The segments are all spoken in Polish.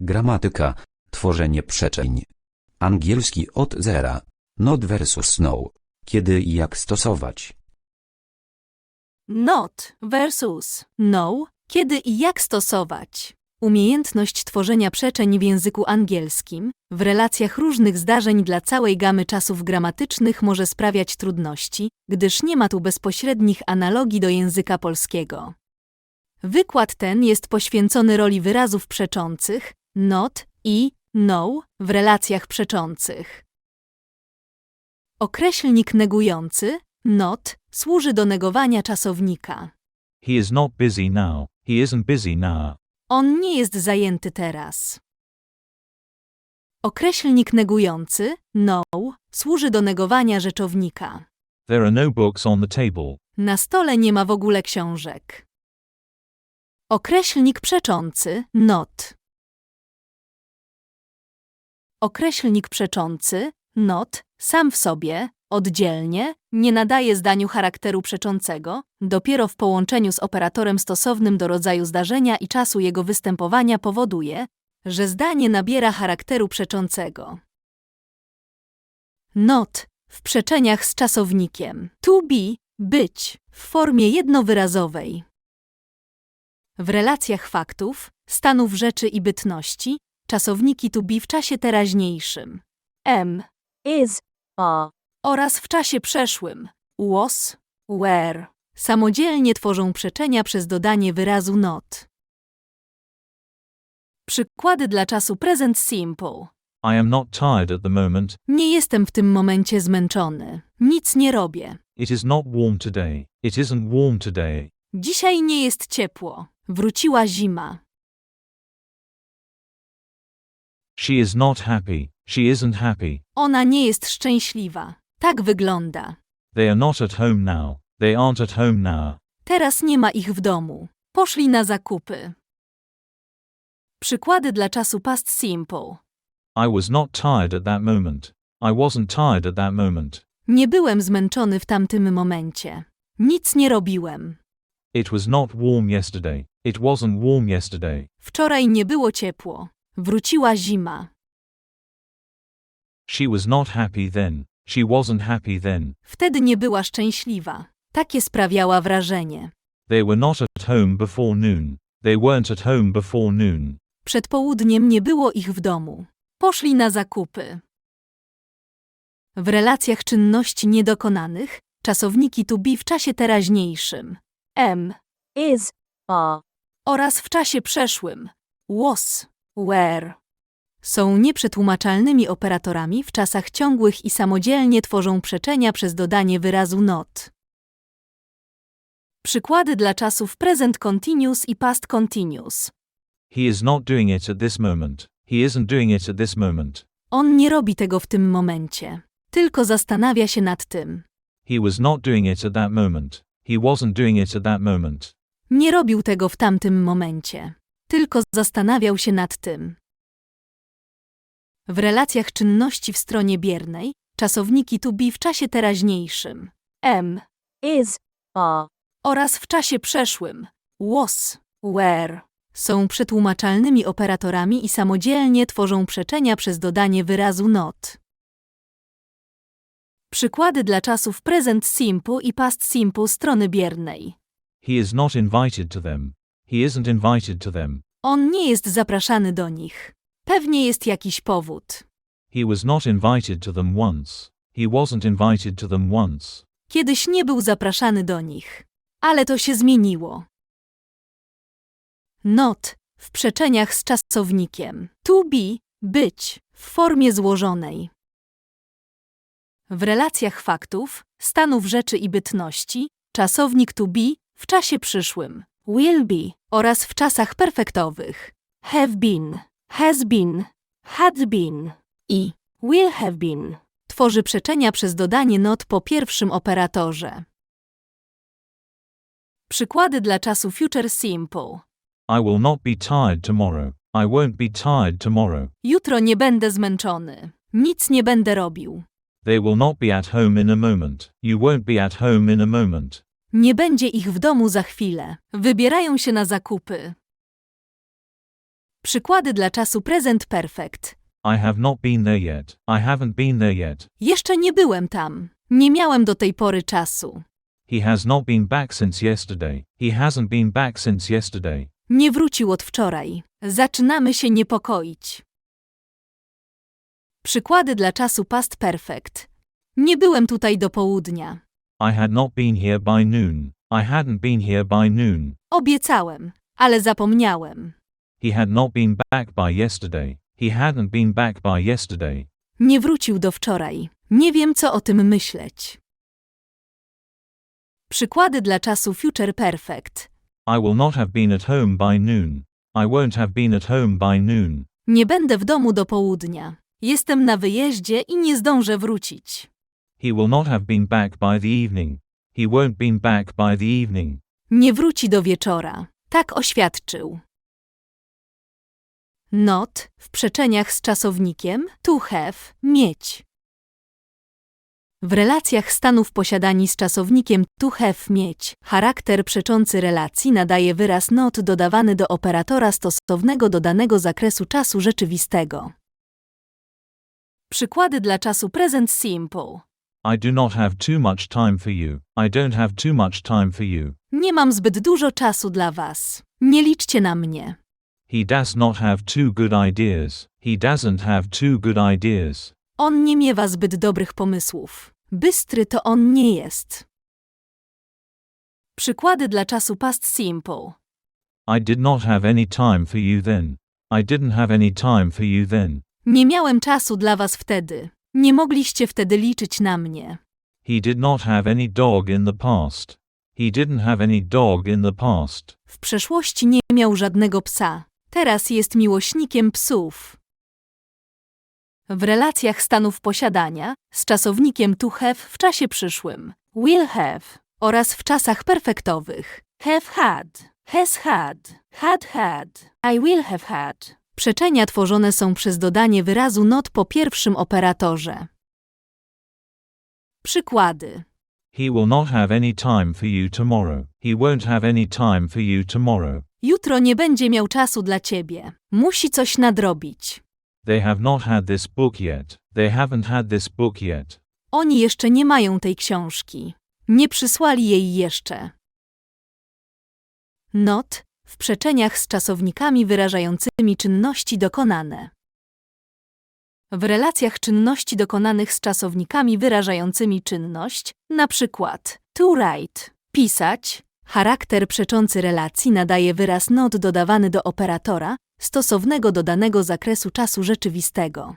Gramatyka, tworzenie przeczeń. Angielski od zera. Not versus no. Kiedy i jak stosować. Not versus no. Kiedy i jak stosować. Umiejętność tworzenia przeczeń w języku angielskim w relacjach różnych zdarzeń dla całej gamy czasów gramatycznych może sprawiać trudności, gdyż nie ma tu bezpośrednich analogii do języka polskiego. Wykład ten jest poświęcony roli wyrazów przeczących not i no w relacjach przeczących. Określnik negujący not służy do negowania czasownika. He is not busy now. He isn't busy now. On nie jest zajęty teraz. Określnik negujący no służy do negowania rzeczownika. There are no books on the table. Na stole nie ma w ogóle książek. Określnik przeczący not. Określnik przeczący not sam w sobie, oddzielnie, nie nadaje zdaniu charakteru przeczącego, dopiero w połączeniu z operatorem stosownym do rodzaju zdarzenia i czasu jego występowania powoduje, że zdanie nabiera charakteru przeczącego. Not w przeczeniach z czasownikiem to be, być, w formie jednowyrazowej. W relacjach faktów, stanów rzeczy i bytności, czasowniki to be w czasie teraźniejszym m is, are, oraz w czasie przeszłym was, were samodzielnie tworzą przeczenia przez dodanie wyrazu not. Przykłady dla czasu present simple. I am not tired at the moment. Nie jestem w tym momencie zmęczony. Nic nie robię. It is not warm today. It isn't warm today. Dzisiaj nie jest ciepło. Wróciła zima. She is not happy. She isn't happy. Ona nie jest szczęśliwa. Tak wygląda. They are not at home now. They aren't at home now. Teraz nie ma ich w domu. Poszli na zakupy. Przykłady dla czasu past simple. I was not tired at that moment. I wasn't tired at that moment. Nie byłem zmęczony w tamtym momencie. Nic nie robiłem. It was not warm yesterday. It wasn't warm yesterday. Wczoraj nie było ciepło. Wróciła zima. She was not happy then. She wasn't happy then. Wtedy nie była szczęśliwa. Takie sprawiała wrażenie. They were not at home before noon. They weren't at home before noon. Przed południem nie było ich w domu. Poszli na zakupy. W relacjach czynności niedokonanych czasowniki to be w czasie teraźniejszym m is, are, oraz w czasie przeszłym was, were są nieprzetłumaczalnymi operatorami w czasach ciągłych i samodzielnie tworzą przeczenia przez dodanie wyrazu not. Przykłady dla czasów present continuous i past continuous. He is not doing it at this moment. He isn't doing it at this moment. On nie robi tego w tym momencie, tylko zastanawia się nad tym. He was not doing it at that moment. He wasn't doing it at that moment. Nie robił tego w tamtym momencie, tylko zastanawiał się nad tym. W relacjach czynności w stronie biernej czasowniki to be w czasie teraźniejszym m is, are, oraz w czasie przeszłym was, were są przetłumaczalnymi operatorami i samodzielnie tworzą przeczenia przez dodanie wyrazu not. Przykłady dla czasów present simple i past simple strony biernej. He is not invited to them. He isn't invited to them. On nie jest zapraszany do nich. Pewnie jest jakiś powód. He was not invited to them once. He wasn't invited to them once. Kiedyś nie był zapraszany do nich. Ale to się zmieniło. Not w przeczeniach z czasownikiem to be, być, w formie złożonej. W relacjach faktów, stanów rzeczy i bytności, czasownik to be w czasie przyszłym will be oraz w czasach perfektowych have been, has been, had been i will have been tworzy przeczenia przez dodanie not po pierwszym operatorze. Przykłady dla czasu future simple. I will not be tired tomorrow. I won't be tired tomorrow. Jutro nie będę zmęczony. Nic nie będę robił. They will not be at home in a moment. You won't be at home in a moment. Nie będzie ich w domu za chwilę. Wybierają się na zakupy. Przykłady dla czasu present perfect. I have not been there yet. I haven't been there yet. Jeszcze nie byłem tam. Nie miałem do tej pory czasu. He has not been back since yesterday. He hasn't been back since yesterday. Nie wrócił od wczoraj. Zaczynamy się niepokoić. Przykłady dla czasu past perfect. Nie byłem tutaj do południa. I had not been here by noon. I hadn't been here by noon. Obiecałem, ale zapomniałem. He had not been back by yesterday. He hadn't been back by yesterday. Nie wrócił do wczoraj. Nie wiem, co o tym myśleć. Przykłady dla czasu future perfect. I will not have been at home by noon. I won't have been at home by noon. Nie będę w domu do południa. Jestem na wyjeździe i nie zdążę wrócić. He will not have been back by the evening. He won't been back by the evening. Nie wróci do wieczora. Tak oświadczył. Not w przeczeniach z czasownikiem to have mieć. W relacjach stanów posiadani z czasownikiem to have mieć charakter przeczący relacji nadaje wyraz not dodawany do operatora stosownego do danego zakresu czasu rzeczywistego. Przykłady dla czasu present simple. I do not have too much time for you. I don't have too much time for you. Nie mam zbyt dużo czasu dla was. Nie liczcie na mnie. He does not have too good ideas. He doesn't have too good ideas. On nie miewa zbyt dobrych pomysłów. Bystry to on nie jest. Przykłady dla czasu past simple. I did not have any time for you then. I didn't have any time for you then. Nie miałem czasu dla was wtedy. Nie mogliście wtedy liczyć na mnie. He did not have any dog in the past. He didn't have any dog in the past. W przeszłości nie miał żadnego psa. Teraz jest miłośnikiem psów. W relacjach stanów posiadania z czasownikiem to have w czasie przyszłym will have oraz w czasach perfektowych have had, has had, had had, I will have had. Przeczenia tworzone są przez dodanie wyrazu not po pierwszym operatorze. Przykłady. He will not have any time for you tomorrow. He won't have any time for you tomorrow. Jutro nie będzie miał czasu dla ciebie. Musi coś nadrobić. They have not had this book yet. They haven't had this book yet. Oni jeszcze nie mają tej książki. Nie przysłali jej jeszcze. Not w przeczeniach z czasownikami wyrażającymi czynności dokonane. W relacjach czynności dokonanych z czasownikami wyrażającymi czynność, na przykład to write, pisać, charakter przeczący relacji nadaje wyraz not dodawany do operatora, stosownego do danego zakresu czasu rzeczywistego.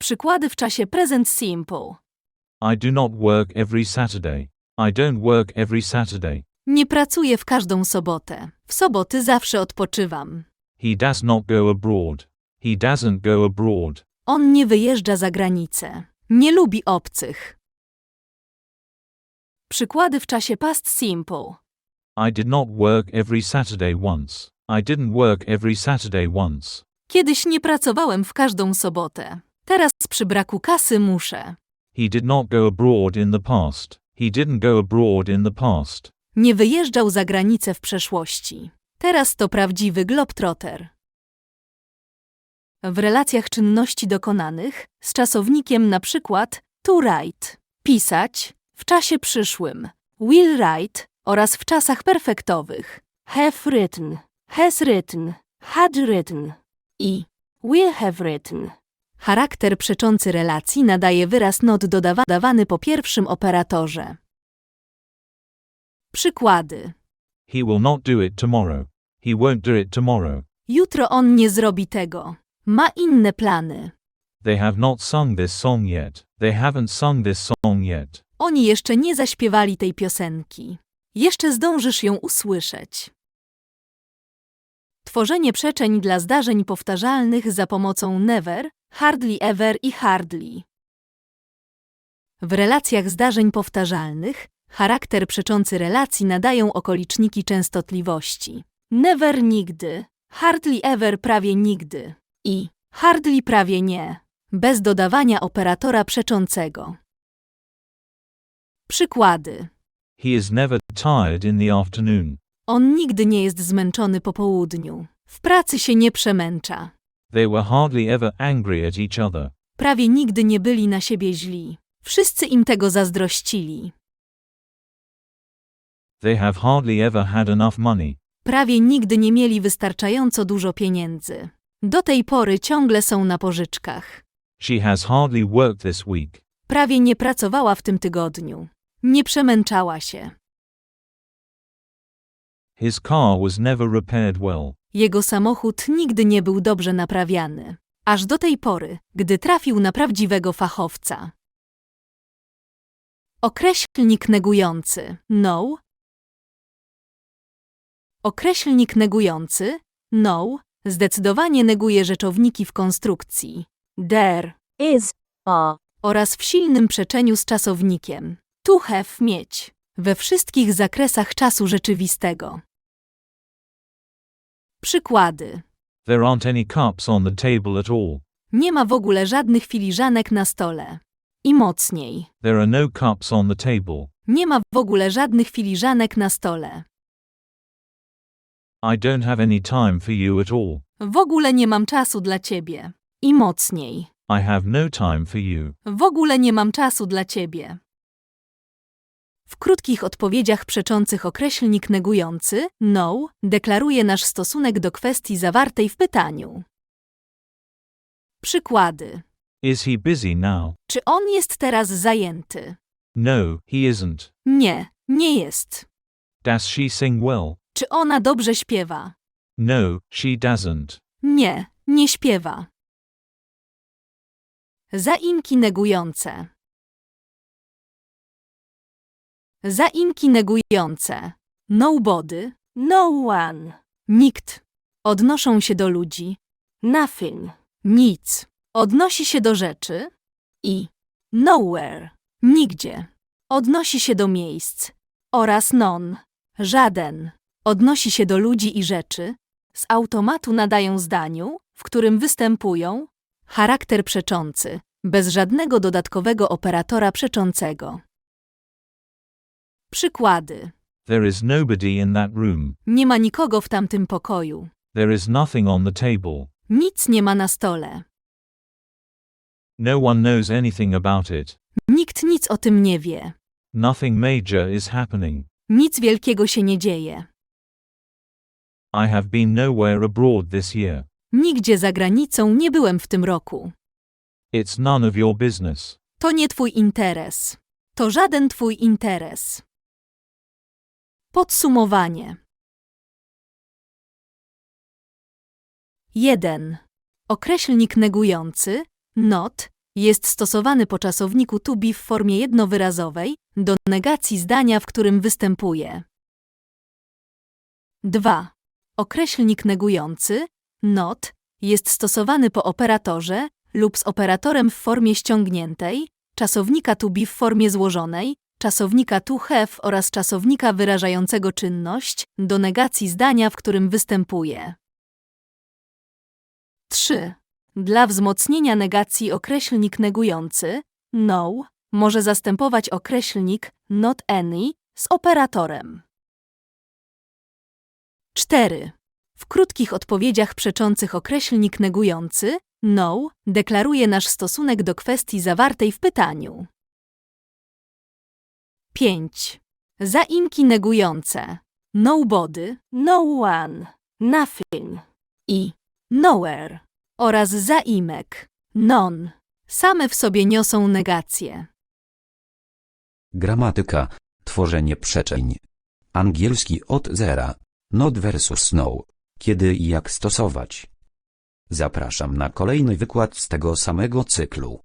Przykłady w czasie present simple. I do not work every Saturday. I don't work every Saturday. Nie pracuję w każdą sobotę. W soboty zawsze odpoczywam. He does not go abroad. He doesn't go abroad. On nie wyjeżdża za granicę. Nie lubi obcych. Przykłady w czasie past simple. I did not work every Saturday once. I didn't work every Saturday once. Kiedyś nie pracowałem w każdą sobotę. Teraz przy braku kasy muszę. He did not go abroad in the past. He didn't go abroad in the past. Nie wyjeżdżał za granicę w przeszłości. Teraz to prawdziwy globtrotter. W relacjach czynności dokonanych z czasownikiem na przykład to write, pisać, w czasie przyszłym, will write oraz w czasach perfektowych, have written, has written, had written i will have written. Charakter przeczący relacji nadaje wyraz not dodawany po pierwszym operatorze. Przykłady. He will not do it tomorrow. He won't do it tomorrow. Jutro on nie zrobi tego. Ma inne plany. They have not sung this song yet. They haven't sung this song yet. Oni jeszcze nie zaśpiewali tej piosenki. Jeszcze zdążysz ją usłyszeć. Tworzenie przeczeń dla zdarzeń powtarzalnych za pomocą never, hardly ever i hardly. W relacjach zdarzeń powtarzalnych charakter przeczący relacji nadają okoliczniki częstotliwości. Never nigdy, hardly ever prawie nigdy i hardly prawie nie, bez dodawania operatora przeczącego. Przykłady. He is never tired in the afternoon. On nigdy nie jest zmęczony po południu. W pracy się nie przemęcza. They were hardly ever angry at each other. Prawie nigdy nie byli na siebie źli. Wszyscy im tego zazdrościli. They have hardly ever had enough money. Prawie nigdy nie mieli wystarczająco dużo pieniędzy. Do tej pory ciągle są na pożyczkach. She has hardly worked this week. Prawie nie pracowała w tym tygodniu. Nie przemęczała się. His car was never repaired well. Jego samochód nigdy nie był dobrze naprawiany. Aż do tej pory, gdy trafił na prawdziwego fachowca. Określnik negujący no. Określnik negujący no zdecydowanie neguje rzeczowniki w konstrukcji der is, are, oraz w silnym przeczeniu z czasownikiem to have mieć we wszystkich zakresach czasu rzeczywistego. Przykłady. There aren't any cups on the table at all. Nie ma w ogóle żadnych filiżanek na stole. I mocniej. There are no cups on the table. Nie ma w ogóle żadnych filiżanek na stole. I don't have any time for you at all. W ogóle nie mam czasu dla ciebie. I mocniej. I have no time for you. W ogóle nie mam czasu dla ciebie. W krótkich odpowiedziach przeczących określnik negujący no deklaruje nasz stosunek do kwestii zawartej w pytaniu. Przykłady. Is he busy now? Czy on jest teraz zajęty? No, he isn't. Nie, nie jest. Does she sing well? Czy ona dobrze śpiewa? No, she doesn't. Nie, nie śpiewa. Zaimki negujące. Zaimki negujące. Nobody, no one. Nikt. Odnoszą się do ludzi. Nothing. Nic. Odnosi się do rzeczy. I nowhere. Nigdzie. Odnosi się do miejsc. Oraz non. Żaden. Odnosi się do ludzi i rzeczy. Z automatu nadają zdaniu, w którym występują charakter przeczący, bez żadnego dodatkowego operatora przeczącego. Przykłady. There is nobody in that room. Nie ma nikogo w tamtym pokoju. There is nothing on the table. Nic nie ma na stole. No one knows anything about it. Nikt nic o tym nie wie. Nothing major is happening. Nic wielkiego się nie dzieje. I have been nowhere abroad this year. Nigdzie za granicą nie byłem w tym roku. It's none of your business. To nie twój interes. To żaden twój interes. Podsumowanie. 1. Określnik negujący not jest stosowany po czasowniku to be w formie jednowyrazowej do negacji zdania, w którym występuje. 2. Określnik negujący not jest stosowany po operatorze lub z operatorem w formie ściągniętej, czasownika to be w formie złożonej, czasownika to have oraz czasownika wyrażającego czynność do negacji zdania, w którym występuje. 3. Dla wzmocnienia negacji określnik negujący no może zastępować określnik not any z operatorem. 4. W krótkich odpowiedziach przeczących określnik negujący no deklaruje nasz stosunek do kwestii zawartej w pytaniu. 5. Zaimki negujące nobody, no one, nothing i nowhere oraz zaimek non same w sobie niosą negację. Gramatyka, tworzenie przeczeń. Angielski od zera, not versus no. Kiedy i jak stosować. Zapraszam na kolejny wykład z tego samego cyklu.